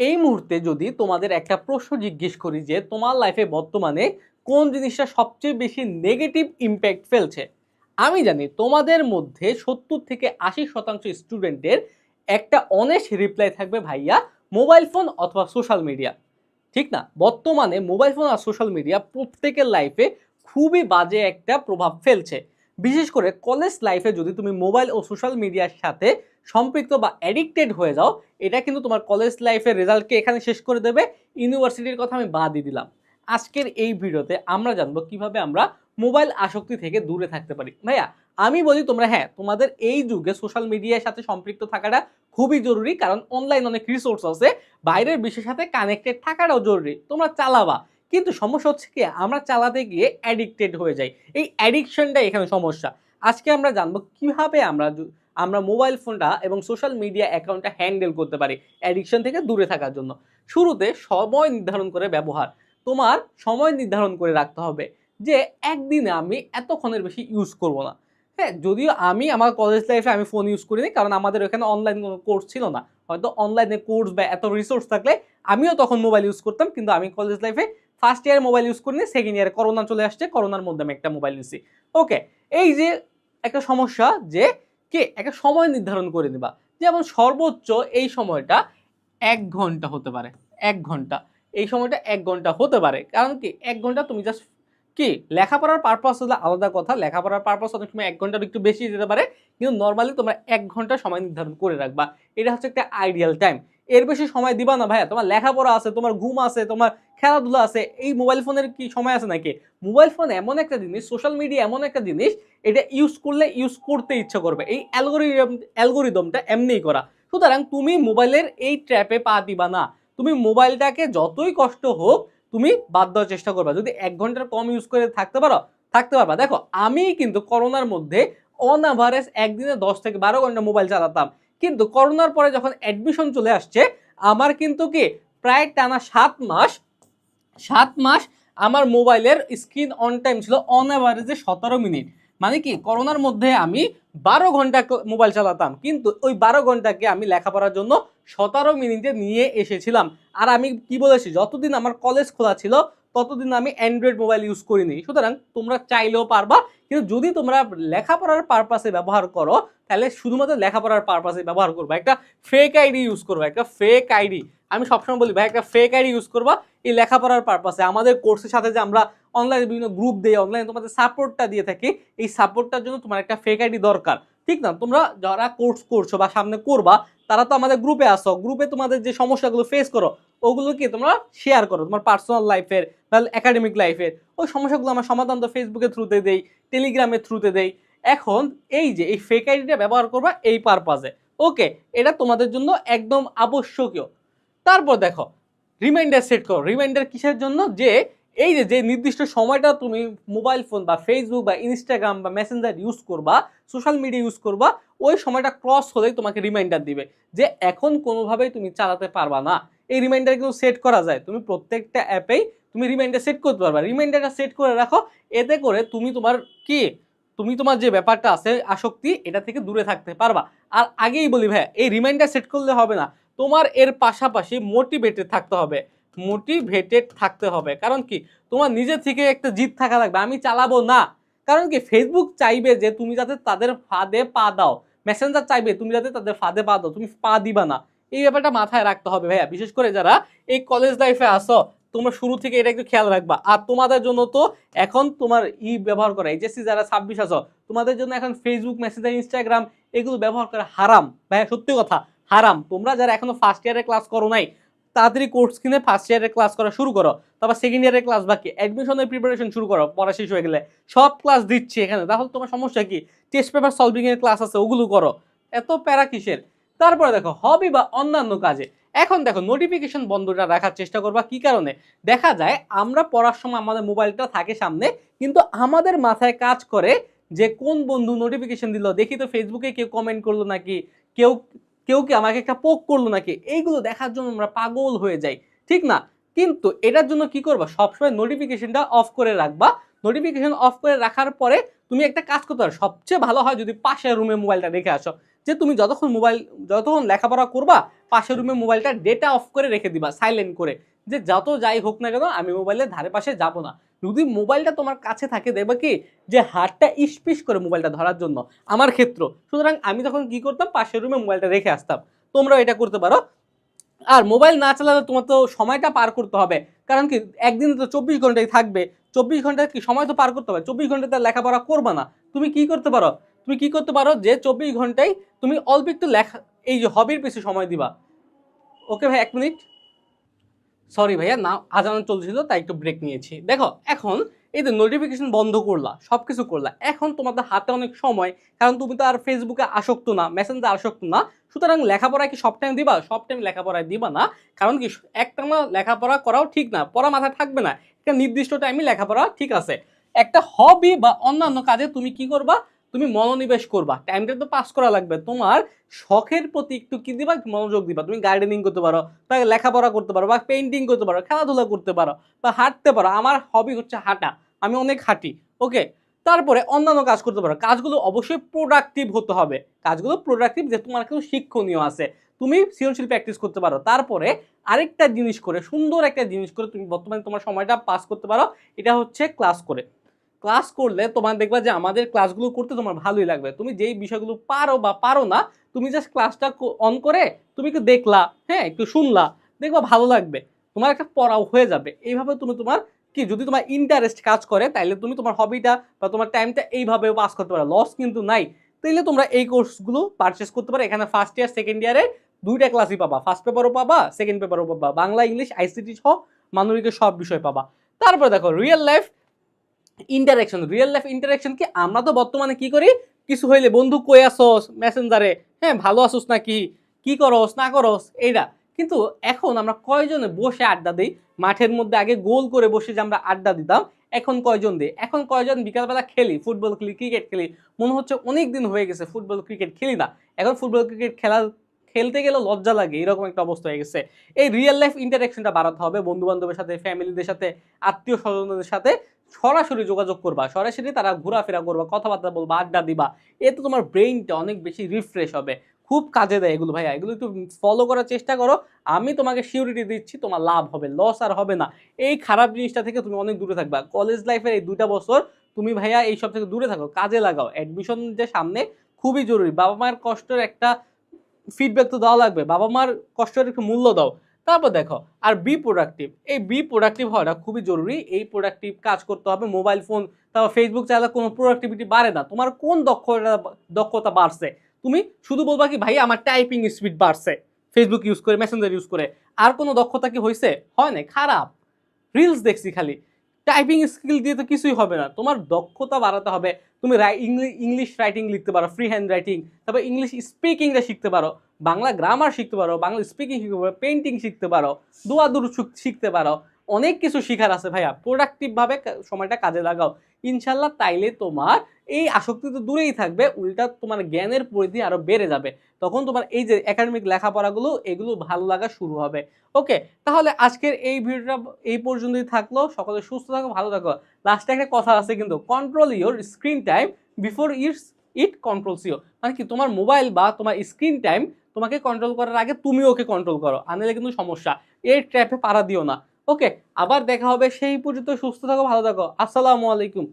এই মুহূর্তে যদি তোমাদের একটা প্রশ্ন জিজ্ঞেস করি যে তোমার লাইফে বর্তমানে কোন জিনিসটা সবচেয়ে বেশি নেগেটিভ ইম্প্যাক্ট ফেলছে? আমি জানি তোমাদের মধ্যে সত্তর থেকে আশি শতাংশ স্টুডেন্টের একটা অনেস্ট রিপ্লাই থাকবে ভাইয়া মোবাইল ফোন অথবা সোশ্যাল মিডিয়া ঠিক না? বর্তমানে মোবাইল ফোন আর সোশ্যাল মিডিয়া প্রত্যেকের লাইফে খুবই বাজে একটা প্রভাব ফেলছে। বিশেষ করে কলেজ লাইফে যদি তুমি মোবাইল ও সোশ্যাল মিডিয়ার সাথে সম্পৃক্ত বা অ্যাডিক্টেড হয়ে যাও, এটা কিন্তু তোমার কলেজ লাইফের রেজাল্টকে এখানে শেষ করে দেবে। ইউনিভার্সিটির কথা আমি বাদই দিলাম। আজকের এই ভিডিওতে আমরা জানব কীভাবে আমরা মোবাইল আসক্তি থেকে দূরে থাকতে পারি। ভাইয়া, আমি বলি তোমরা হ্যাঁ তোমাদের এই যুগে সোশ্যাল মিডিয়ার সাথে সম্পৃক্ত থাকাটা খুবই জরুরি, কারণ অনলাইন অনেক রিসোর্স আছে, বাইরের বিশ্বের সাথে কানেক্টেড থাকাটাও জরুরি। তোমরা চালাবা। কিন্তু সমস্যা হচ্ছে কি, আমরা চালাতে গিয়ে অ্যাডিক্টেড হয়ে যাই। এই অ্যাডিকশনটা এখানে সমস্যা। আজকে আমরা জানব কীভাবে আমরা আমরা মোবাইল ফোনটা এবং সোশ্যাল মিডিয়া অ্যাকাউন্টটা হ্যান্ডেল করতে পারি অ্যাডিকশন থেকে দূরে থাকার জন্য। শুরুতে সময় নির্ধারণ করে ব্যবহার। তোমার সময় নির্ধারণ করে রাখতে হবে যে, একদিনে আমি এতক্ষণের বেশি ইউজ করব না। হ্যাঁ যদিও আমি আমার কলেজ লাইফে আমি ফোন ইউজ করিনি, কারণ আমাদের ওখানে অনলাইন কোনো কোর্স ছিল না। হয়তো অনলাইনে কোর্স বা এত রিসোর্স থাকলে আমিও তখন মোবাইল ইউজ করতাম, কিন্তু আমি কলেজ লাইফে ফার্স্ট ইয়ার মোবাইল ইউজ করিনি সেকেন্ড ইয়ারে করোনা চলে আসছে, করোনার মধ্যে আমি একটা মোবাইল নিছি। ওকে এই যে একটা সমস্যা যে কে একটা সময় নির্ধারণ করে দিবা যেমন সর্বোচ্চ এই সময়টা এক ঘণ্টা হতে পারে, এক ঘণ্টা। এই সময়টা এক ঘণ্টা হতে পারে। কারণ কি? এক ঘণ্টা তুমি জাস্ট কি? লেখাপড়ার পারপাস হলে আলাদা কথা। লেখাপড়ার পারপাস অনেক সময় এক ঘণ্টার একটু বেশি যেতে পারে। কিন্তু নর্মালি তোমরা এক ঘণ্টা সময় নির্ধারণ করে রাখবা। এটা হচ্ছে একটা আইডিয়াল টাইম এর বেশি সময় দিবা না ভাইয়া। তোমার লেখাপড়া আছে, তোমার ঘুম আছে, তোমার খেলাধুলা আছে, এই মোবাইল ফোনের কি সময় আছে নাকি? মোবাইল ফোন এমন একটা জিনিস সোশ্যাল মিডিয়া এমন একটা জিনিস, এটা ইউজ করলে ইউজ করতে ইচ্ছা করবে। এই অ্যালগোরিদম অ্যালগোরিদমটা এমনিই করা। সুতরাং তুমি মোবাইলের এই ট্র্যাপে পা দিবা না। তুমি মোবাইলটাকে যতই কষ্ট হোক, তুমি বাদ দেওয়ার চেষ্টা করবা। যদি এক ঘণ্টার কম ইউজ করে থাকতে পারো, থাকতে পারবা। দেখো, আমি কিন্তু করোনার মধ্যে অন অ্যাভারেজ একদিনে দশ থেকে বারো ঘণ্টা মোবাইল চালাতাম। কিন্তু করোনার পরে যখন অ্যাডমিশন চলে আসছে, আমার কিন্তু কি প্রায় টানা সাত মাস সাত মাস আমার মোবাইলের স্ক্রিন অন টাইম ছিল অন অ্যাভারেজে সতেরো মিনিট। মানে কি, করোনার মধ্যে আমি বারো ঘণ্টা মোবাইল চালাতাম, কিন্তু ওই বারো ঘন্টাকে আমি লেখাপড়ার জন্য সতেরো মিনিটে নিয়ে এসেছিলাম। আর আমি কি বলেছি, যতদিন আমার কলেজ খোলা ছিল ততদিন আমি অ্যান্ড্রয়েড মোবাইল ইউজ করিনি। সুতরাং তোমরা চাইলেও পারবা, কিন্তু যদি তোমরা লেখাপড়ার পারপাসে ব্যবহার করো, তাহলে শুধুমাত্র লেখাপড়ার পারপাসে ব্যবহার করবা। একটা ফেক আইডি ইউজ করবা, একটা ফেক আইডি আমি সবসময় বলি, ভাই, একটা ফেক আইডি ইউজ করবা, এই লেখাপড়ার পারপাসে আমাদের কোর্সের সাথে যে আমরা অনলাইনে বিভিন্ন গ্রুপ দেই অনলাইনে তোমাদের সাপোর্টটা দিয়ে থাকি, এই সাপোর্টটার জন্য তোমার একটা ফেক আইডি দরকার। ঠিক না? তোমরা যারা কোর্স করছ বা সামনে করবা তারা তো আমাদের গ্রুপে আসো গ্রুপে তোমাদের যে সমস্যাগুলো ফেস করো, ওগুলো কি তোমরা শেয়ার করো, তোমার পার্সোনাল লাইফের বা একাডেমিক লাইফের ওই সমস্যাগুলো আমার সমাধান তো ফেসবুকের থ্রুতে দেই টেলিগ্রামের থ্রুতে দেই। এখন এই যে, এই ফেক আইডিটা ব্যবহার করবা এই পারপাজে ওকে এটা তোমাদের জন্য একদম আবশ্যকীয়। তারপর দেখো রিমাইন্ডার সেট করো। রিমাইন্ডার কিসের জন্য? যে, এই যে যে নির্দিষ্ট সময়টা তুমি মোবাইল ফোন বা ফেসবুক বা ইনস্টাগ্রাম বা মেসেঞ্জার ইউজ করবা সোশ্যাল মিডিয়া ইউজ করবা ওই সময়টা ক্রস হলেই তোমাকে রিমাইন্ডার দিবে যে এখন কোনোভাবেই তুমি চালাতে পারবা না। এই রিমাইন্ডার কিন্তু সেট করা যায়। তুমি প্রত্যেকটা অ্যাপেই তুমি রিমাইন্ডার সেট করতে পারবা। রিমাইন্ডারটা সেট করে রাখো। এতে করে তুমি তোমার কি? তুমি তোমার যে ব্যাপারটা আছে আসক্তি, এটা থেকে দূরে থাকতে পারবা। আর আগেই বলি ভাই এই রিমাইন্ডার সেট করলে হবে না। তোমার এর পাশাপাশি মোটিভেটেড থাকতে হবে। মোটিভেটেড থাকতে হবে। কারণ কি? তোমার নিজে থেকে একটা জিত থাকা লাগবে। আমি চালাবো না। কারণ কি? ফেসবুক চাইবে যে তুমি যাতে তাদের ফাঁদে পা দাও। মেসেঞ্জার চাইবে, তুমি যাতে তাদের ফাঁদে পা দাও, তুমি পা দিবা না। এই ব্যাপারটা মাথায় রাখতে হবে ভাইয়া। বিশেষ করে যারা এই কলেজ লাইফে আসো তোমরা শুরু থেকে এটা একটু খেয়াল রাখবা। আর তোমাদের জন্য তো এখন তোমার ই ব্যবহার করা এইচএসসি যারা ছাব্বিশ আসো তোমাদের জন্য এখন ফেসবুক মেসেঞ্জার ইনস্টাগ্রাম এগুলো ব্যবহার করা হারাম। ভাইয়া, সত্যি কথা, হারাম। তোমরা যারা এখনও ফার্স্ট ইয়ারে ক্লাস করো নাই তাড়াতাড়ি কোর্স কিনে ফার্স্ট ইয়ারের ক্লাস করা শুরু করো, তারপর সেকেন্ড ইয়ারের ক্লাস বাকি অ্যাডমিশনের প্রিপারেশন শুরু করো, পড়া শেষ হয়ে গেলে। সব ক্লাস দিচ্ছি এখানে। তাহলে তোমার সমস্যা কি? টেস্ট পেপার সলভিংয়ের ক্লাস আছে, ওগুলো করো। এত প্যারা কিসের? তারপরে দেখো হবি বা অন্যান্য কাজে। এখন দেখো নোটিফিকেশন বন্ধটা রাখার চেষ্টা করবা কি কারণে? দেখা যায়, আমরা পড়ার সময় আমাদের মোবাইলটা থাকে সামনে, কিন্তু আমাদের মাথায় কাজ করে যে কোন বন্ধু নোটিফিকেশন দিল। দেখি তো ফেসবুকে কেউ কমেন্ট করল নাকি? কেউ কেউ কি আমাকে একটা পোক করল নাকি? এইগুলো দেখার জন্য আমরা পাগল হয়ে যাই, ঠিক না? কিন্তু এটার জন্য কি করবা? সবসময় নোটিফিকেশনটা অফ করে রাখবা। নোটিফিকেশন অফ করে রাখার পরে তুমি একটা কাজ করতে পারো। সবচেয়ে ভালো হয় যদি পাশের রুমে মোবাইলটা রেখে আসো। যে তুমি যতক্ষণ মোবাইল যতক্ষণ লেখাপড়া করবা, পাশের রুমে মোবাইলটা ডেটা অফ করে রেখে দিবা সাইলেন্ট করে। যে যত যাই হোক না কেন, আমি মোবাইলের ধারে পাশে যাব না। যদি মোবাইলটা তোমার কাছে থাকে, দেখবে কি? যে হাতটা ইস্পিস করে মোবাইলটা ধরার জন্য। আমার ক্ষেত্র। সুতরাং আমি তখন কি করতাম? পাশের রুমে মোবাইলটা রেখে আসতাম। তোমরাও এটা করতে পারো। আর মোবাইল না চালালে তোমার তো সময়টা পার করতে হবে। কারণ কি? একদিন তো চব্বিশ ঘন্টায় থাকবে। চব্বিশ ঘণ্টা কি? সময় তো পার করতে হবে। চব্বিশ ঘন্টাতে লেখাপড়া করবে না। তুমি কি করতে পারো? তুমি কি করতে পারো? যে চব্বিশ ঘন্টায় তুমি অল্প একটু লেখা, এই যে হবির পিছনে সময় দিবা। ওকে ভাই, এক মিনিট সরি ভাইয়া, না, আজানো চলছিল, তাই একটু ব্রেক নিয়েছি। দেখো, এখন এই যে নোটিফিকেশন বন্ধ করলা সব কিছু করলা, এখন তোমাদের হাতে অনেক সময়, কারণ তুমি তো আর ফেসবুকে আসক্ত না মেসেঞ্জে আসক্ত না, সুতরাং লেখাপড়ায় কি সব টাইম দিবা? সব টাইম লেখাপড়ায় দিবা না, কারণ কি একটা না লেখাপড়া করাও ঠিক না, পড়া মাথায় থাকবে না, একটা নির্দিষ্ট টাইমে লেখাপড়া ঠিক আছে। একটা হবি বা অন্যান্য কাজে তুমি কি করবা? তুমি মনোনিবেশ করবা। টাইমটা তো পাস করা লাগবে। তোমার শখের প্রতি একটু কি দিবা? মনোযোগ দিবা। তুমি গার্ডেনিং করতে পারো, বা লেখাপড়া করতে পারো, বা পেন্টিং করতে পারো, খেলাধুলা করতে পারো, বা হাঁটতে পারো। আমার হবি হচ্ছে হাঁটা। আমি অনেক হাঁটি ওকে তারপরে অন্যান্য কাজ করতে পারো। কাজগুলো অবশ্যই প্রোডাক্টিভ হতে হবে। কাজগুলো প্রোডাক্টিভ যে তোমার কিছু শিক্ষণীয় আছে। তুমি সৃজনশীল প্র্যাকটিস করতে পারো। তারপরে আরেকটা জিনিস করে, সুন্দর একটা জিনিস করে তুমি বর্তমানে তোমার সময়টা পাস করতে পারো। এটা হচ্ছে ক্লাস করে। ক্লাস করলে তোমার দেখবা যে আমাদের ক্লাসগুলো করতে তোমার ভালোই লাগবে। তুমি যেই বিষয়গুলো পারো বা পারো না, তুমি জাস্ট ক্লাসটা অন করে তুমি একটু দেখলা হ্যাঁ একটু শুনলা, দেখবা ভালো লাগবে। তোমার একটা পড়াও হয়ে যাবে। এইভাবে তুমি তোমার কি, যদি তোমার ইন্টারেস্ট কাজ করে, তাইলে তুমি তোমার হবিটা বা তোমার টাইমটা এইভাবে পাস করতে পারো। লস কিন্তু নাই। তাইলে তোমরা এই কোর্সগুলো পারচেস করতে পারো। এখানে ফার্স্ট ইয়ার সেকেন্ড ইয়ারে দুইটা ক্লাসই পাবা। ফার্স্ট পেপারও পাবা সেকেন্ড পেপারও পাবা। বাংলা, ইংলিশ আইসিটি সহ মানবিকের সব বিষয় পাবা। তারপর দেখো real life interaction real life interaction কি? আমরা তো বর্তমানে কি করি? কিছু হইলে বন্ধু, কই আসোস? মেসেঞ্জারে হ্যাঁ ভালো আসোস নাকি? কি করস? না করস? এইটা কিন্তু এখন আমরা কয়জনে বসে আড্ডা দিই? মাঠের মধ্যে আগে গোল করে বসে যে আমরা আড্ডা দিতাম, এখন কয়জন দিই? এখন কয়জন বিকালবেলা খেলি? ফুটবল খেলি, ক্রিকেট খেলি? মনে হচ্ছে অনেক দিন হয়ে গেছে ফুটবল, ক্রিকেট খেলি না। এখন ফুটবল, ক্রিকেট খেলা, খেলতে গেলে লজ্জা লাগে, এরকম একটা অবস্থা হয়ে গেছে। এই রিয়েল লাইফ ইন্টারাকশনটা বাড়াতে হবে বন্ধু বান্ধবের সাথে ফ্যামিলিদের সাথে আত্মীয় স্বজনদের সাথে। সরাসরি যোগাযোগ করবা, সরাসরি তারা ঘোরাফেরা করবা, কথাবার্তা বলবা, আড্ডা দিবা। এতে তোমার ব্রেইনটা অনেক বেশি রিফ্রেশ হবে। খুব কাজে দেয় এগুলো ভাইয়া। এগুলো একটু ফলো করার চেষ্টা করো। আমি তোমাকে সিউরিটি দিচ্ছি, তোমার লাভ হবে লস আর হবে না। এই খারাপ জিনিসটা থেকে তুমি অনেক দূরে থাকবা। কলেজ লাইফের এই দুইটা বছর তুমি ভাইয়া এই সব থেকে দূরে থাকো, কাজে লাগাও। অ্যাডমিশন যে সামনে খুবই জরুরি। বাবা মায়ের কষ্টের একটা ফিডব্যাক তো দেওয়া লাগবে। বাবা মার কষ্টের একটু মূল্য দাও। তারপর দেখো, আর বি প্রোডাক্টিভ এই বি প্রোডাক্টিভ হওয়াটা খুবই জরুরি। এই প্রোডাক্টিভ কাজ করতে হবে মোবাইল ফোন তারপর ফেসবুক চাইলে কোনো প্রোডাক্টিভিটি বাড়ে না। তোমার কোন দক্ষতা দক্ষতা বাড়ছে? তুমি শুধু বলবা কি, ভাই, আমার টাইপিং স্পিড বাড়ছে। ফেসবুক ইউজ করে মেসেঞ্জার ইউজ করে। আর কোনো দক্ষতা কি হয়েছে হয় না খারাপ। রিলস দেখছি খালি। টাইপিং স্কিল দিয়ে তো কিছুই হবে না। তোমার দক্ষতা বাড়াতে হবে। তুমি ইংলিশ রাইটিং লিখতে পারো ফ্রি হ্যান্ড রাইটিং তারপর ইংলিশ স্পিকিংটা শিখতে পারো, বাংলা গ্রামার শিখতে পারো, বাংলা স্পিকিং শিখতে পারো পেন্টিং শিখতে পারো দোয়াদুর শিখতে পারো, অনেক কিছু শিখার আছে ভাইয়া। প্রোডাক্টিভভাবে সময়টা কাজে লাগাও। ইনশাল্লাহ তাইলে তোমার এই আসক্তি তো দূরেই থাকবে, উল্টা তোমার জ্ঞানের পরিধি আরও বেড়ে যাবে। তখন তোমার এই যে একাডেমিক লেখাপড়াগুলো, এগুলো ভালো লাগা শুরু হবে। ওকে তাহলে আজকের এই ভিডিওটা এই পর্যন্তই থাকল। সকলে সুস্থ থাকো, ভালো থাকো। লাস্টে একটা কথা আছে কিন্তু control your screen time before it's it controls you মানে কি, তোমার মোবাইল বা তোমার স্ক্রিন টাইম তোমাকে কন্ট্রোল করার আগে তুমি ওকে কন্ট্রোল করো, আনলে কিন্তু সমস্যা। এই ট্র্যাপে পাড়া দিও না। ওকে আবার দেখা হবে সেই পর্যন্ত সুস্থ থাকো, ভালো থাকো। আসসালামু আলাইকুম।